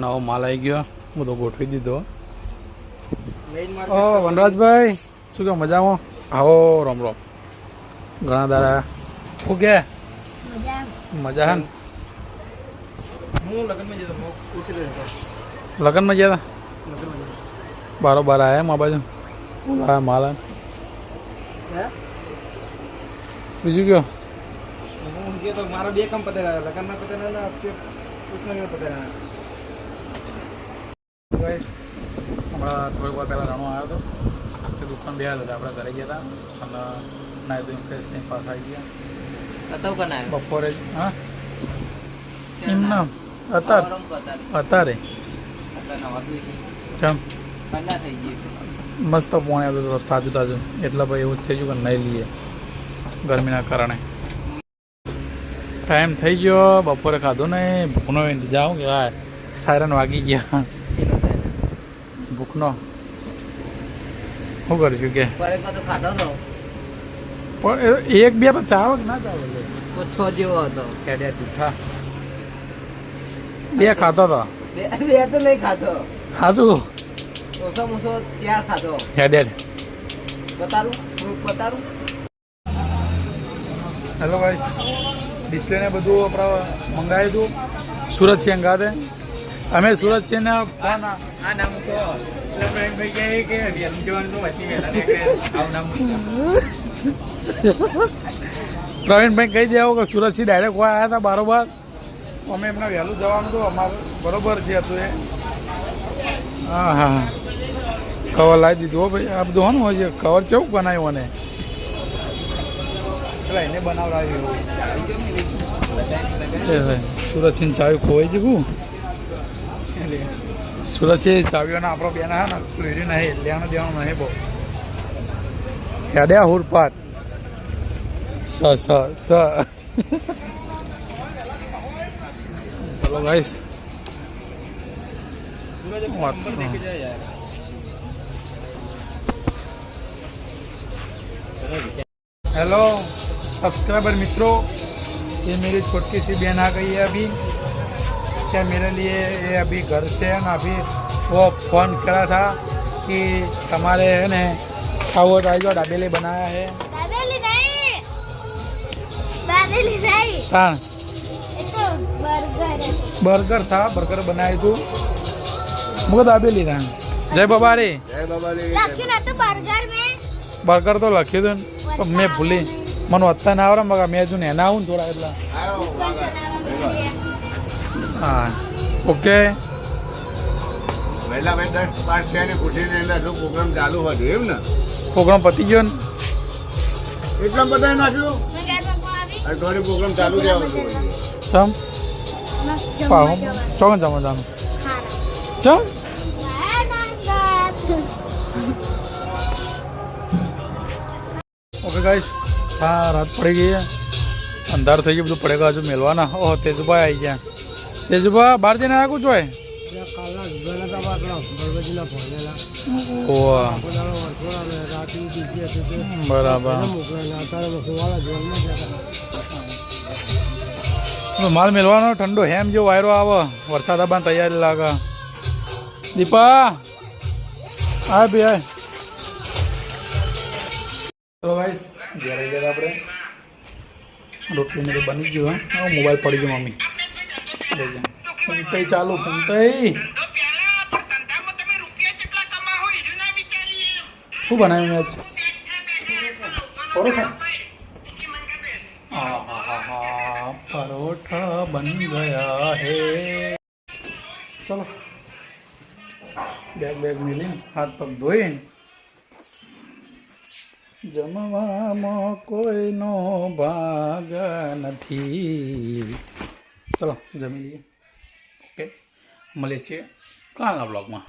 નવો માલ આવી ગયો. બધો ગોઠવી દીધો. ઓ વનરાજભાઈ શું કે મજામાં? આવો રોમ રોમ ઘણા દાડા. શું કે? મજા હે હું લગ્નમાં હું લગ્નમાં ગયા હતા લગ્નમાં બારોબાર આયા મા બાજુ? હા માલ હે. હે? બીજું કયો? હું તો મારા બે કામ પતેલા લગ્નના પતેલા હમણાં થોડીક વાર પહેલાં રાણો આવ્યો હતો. તે દુકાન બે હતા. આપણે ઘરે ગયા હતા અને નાઈ તો પાછા આવી ગયા. બપોરે હા? એમના નવા દુઈ ચમ. ઠંડા થઈ ગઈ મસ્ત પોણે હતો તાજું તાજું. એટલે ભાઈ એવું જ થઈ ગયું કે નહીં લઈએ. ગરમીના કારણે. ટાઈમ થઈ ગયો બપોરે ખાધું ને ભૂખનો ઇંતજાર હું હા સાયરન વાગી ગયા. ભૂખનો. શું કરીશું કે? પણ એક બે તો ચાવ ના ચાવ લે ઓછો જેવો હતો. કેડિયા જૂઠા બે ખાતો હતો બે તો નહીં ખાધો. ખાધું? ઓછો ઓછો ચાર ખાધો. હેડેડ બતારું બતારું. હેલો ભાઈ ડિસ્પ્લે ને બધું આપણે મંગાવ્યું હતું. સુરત છે ખાતે અમે સુરત છે ને ફોન આ- નામ તો ભાઈ કહે કે પ્રવીણભાઈ કહી દેવો કે સુરતથી ડાયરેક્ટ કોઈ આવ્યા હતા બારોબાર. અમે એમને વહેલું જવાનું હતું અમારું બરોબર જે હતું એ. હા હા કવર લાવી દીધું ભાઈ. આ બધું હોનું હોય છે. કવર કેવું બનાવ્યું મને એને બનાવડાવ્યું એ ભાઈ સુરતથી ચાવી ખોવાઈ ગયું સુરત છે ચાવીઓના આપણો બેન હા ને લીધી નહીં લેવાનું દેવાનું નહીં બહુ હેડ્યા હુરપાટ સ સ સ ચલો ગાઈસ વાત हेलो सब्सक्राइबर मित्रों ये मेरी छोटी सी बहन आ गई है अभी। क्या मेरे लिए ये अभी घर से है ना अभी वो फ़ोन करा था कि हमारे है ना खाओ राइज और डाबेली बनाया है। डाबेली नहीं डाबेली नहीं। हाँ। तो बर्गर बर्गर था बर्गर बनाए तू। मुझे डाबेली था जय बाबा रे। जय बाबा रे। लखी ना तो बर्गर में? बर्गर तो लखी तो मैं भूली। ના આવડે મગા મેં હજુ ને એના આવું ને થોડા એટલા. દુકાન ચલાવવા મળીએ. હા. ઓકે. વહેલા ભાઈ દસ પાંચ છે ને પૂછીને એટલે શું પ્રોગ્રામ ચાલુ હતો એમ ને? પ્રોગ્રામ પતી ગયો ને? એટલા બધા નાખ્યું? મેં? અઠવાડિયે પ્રોગ્રામ ચાલુ રહ્યા હતું ચમ? મસ્ત પાહો. ચોકન જમવા જવાનું? ચમ? ઓકે ગાઈસ હા રાત પડી ગઈ છે અંધાર થઈ ગયું બધું પડેગા હજુ મેલવાના ઓહ તેજુભાઈ આવી ગયા તેજુભા બહાર જઈને આવ્યા કુછ હોય કાલના જુગાના હતા બાપડા બળવજીના ભણેલા ઓહ પોતાનો વર્ષોડા ને રાતી બીજી હતી તે બરાબર મોકલેલા અત્યારે સુવાળા જેલમાં જતા તો માલ મેલવાનો ઠંડો હેમ જેવો વાયરો આવે વરસાદ આવવાની તૈયારી લાગે દીપા હા બે હાય ચલો ગાઈસ ઘેર આવી ગયા આપણે રોટલી મેં તો બની ગયું હા. મોબાઈલ પડી ગયો મમ્મી. લઈ જા. ફૂમતઈ ચાલુ ફૂમતઈ શું બનાવ્યું મેચ પરોઠા. આહાહા, પરોઠા બન ગયા હે. ચલો. બેગ બેગ મિલી હાથ પગ ધોઈ જમવામાં કોઈનો ભાગ નથી. ચલો જમી લઈએ. ઓકે મળીએ છીએ કાલના બ્લોગમાં